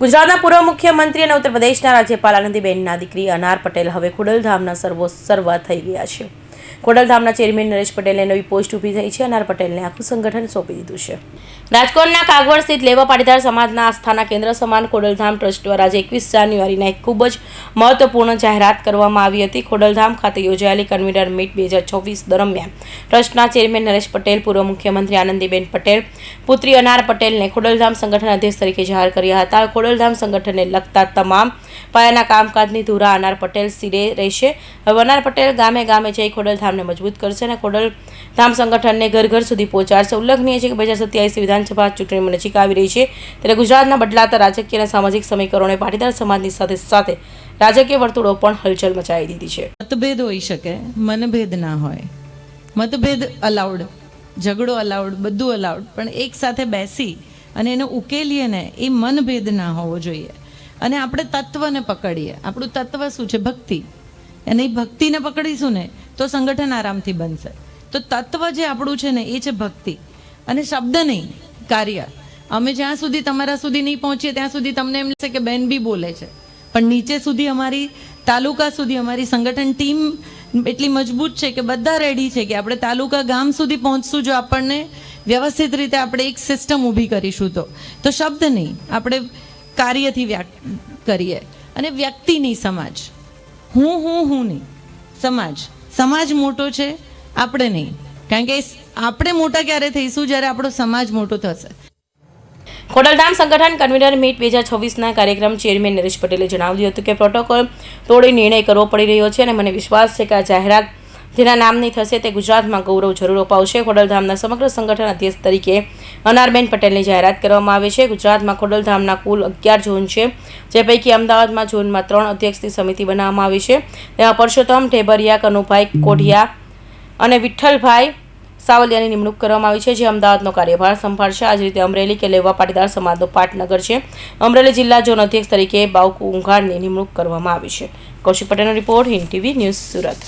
ગુજરાતના પૂર્વ મુખ્યમંત્રી અને ઉત્તર પ્રદેશના રાજ્યપાલ આનંદીબેનના દીકરી અનાર પટેલ હવે ખુડલધામના સર્વો, સર્વ થઈ ગયા છે. ખોડલધામના ચેરમેન નરેશ પટેલને નવી પોસ્ટ ઊભી થઈ છે. અનાર પટેલને આખું સંગઠન સોંપી દીધું છે. રાજકોટના કાગવડ સ્થિત લેવા પાટીદાર સમાજના આસ્થાના કેન્દ્ર સમાન ખોડલધામ ટ્રસ્ટ દ્વારા આજે એકવીસ જાન્યુઆરીના એક ખૂબ જ મહત્વપૂર્ણ જાહેરાત કરવામાં આવી હતી. ખોડલધામ ખાતે યોજાયેલી કન્વીનર મીટ બે દરમિયાન ટ્રસ્ટના ચેરમેન નરેશ પટેલ, પૂર્વ મુખ્યમંત્રી આનંદીબેન પટેલ, પુત્રી અનાર પટેલને ખોડલધામ સંગઠન અધ્યક્ષ તરીકે જાહેર કર્યા હતા. ખોડલધામ સંગઠનને લગતા તમામ પાયાના કામકાજની ધુરા અનાર પટેલ સિરે રહેશે. હવે અનાર પટેલ ગામે ગામે જઈ ખોડલધામને મજબૂત કરશે અને ખોડલધામ સંગઠનને ઘર ઘર સુધી પહોંચાડશે. ઉલ્લેખનીય છે કે બે હજાર સત્યાવીસ વિધાનસભા ચૂંટણીમાં નજીક આવી રહી છે. ત્યારે ગુજરાતના બદલાતા રાજકીય અને સામાજિક સમીકરણોએ પાટીદાર સમાજની સાથે સાથે રાજકીય વર્તુળો પણ હલચલ મચાવી દીધી છે. મતભેદ હોઈ શકે, મનભેદ ના હોય. મતભેદ અલાઉડ, ઝઘડો અલાઉડ, બધું અલાઉડ, પણ એક સાથે બેસી અને એને ઉકેલીએ ને એ મનભેદ ના હોવો જોઈએ. અને આપણે તત્વને પકડીએ. આપણું તત્વ શું છે? ભક્તિ. અને એ ભક્તિને પકડીશું ને તો સંગઠન આરામથી બનશે. તો તત્વ જે આપણું છે ને, એ છે ભક્તિ. અને શબ્દ નહીં, કાર્ય. અમે જ્યાં સુધી તમારા સુધી નહીં પહોંચીએ, ત્યાં સુધી તમને એમ લાગશે કે બેન બી બોલે છે. પણ નીચે સુધી અમારી, તાલુકા સુધી અમારી સંગઠન ટીમ એટલી મજબૂત છે કે બધા રેડી છે કે આપણે તાલુકા ગામ સુધી પહોંચશું જો આપણને વ્યવસ્થિત રીતે આપણે એક સિસ્ટમ ઊભી કરીશું તો. તો શબ્દ નહીં, આપણે કાર્યથી કરીએ. અને વ્યક્તિ નહીં સમાજ. હું હું હું નહીં, સમાજ. સમાજ મોટો છે, આપણે નહીં. કારણ કે આપણે મોટા ક્યારે થઈશું જ્યારે આપણો સમાજ મોટો થશે. ખોડલધામ સંગઠન કન્વીનર મીટ બે હજાર છવ્વીસના કાર્યક્રમ ચેરમેન નરેશ પટેલે જણાવ્યું હતું કે પ્રોટોકોલ તોડી નિર્ણય કરવો પડી રહ્યો છે અને મને વિશ્વાસ છે કે આ જાહેરાત જેના નામની થશે તે ગુજરાતમાં ગૌરવ જરૂર અપાવશે. ખોડલધામના સમગ્ર સંગઠન અધ્યક્ષ તરીકે અનારબેન પટેલની જાહેરાત કરવામાં આવે છે. ગુજરાતમાં ખોડલધામના કુલ અગિયાર ઝોન છે. જે પૈકી અમદાવાદમાં ઝોનમાં ત્રણ અધ્યક્ષની સમિતિ બનાવવામાં આવી છે. તેમાં પરસોત્તમ, ઢેબરિયા, કનુભાઈ કોઢિયા અને વિઠ્ઠલભાઈ સાવલિયાની નિમણૂક કરવામાં આવી છે, જે અમદાવાદનો કાર્યભાર સંભાળશે. આ જ રીતે અમરેલી કે લેવા પાટીદાર સમાજનો પાટનગર છે. અમરેલી જિલ્લા ઝોન અધ્યક્ષ તરીકે બાવકુ ઉંઘાડની નિમણૂક કરવામાં આવી છે. કૌશિક પટેલનો report Hind TV news Surat.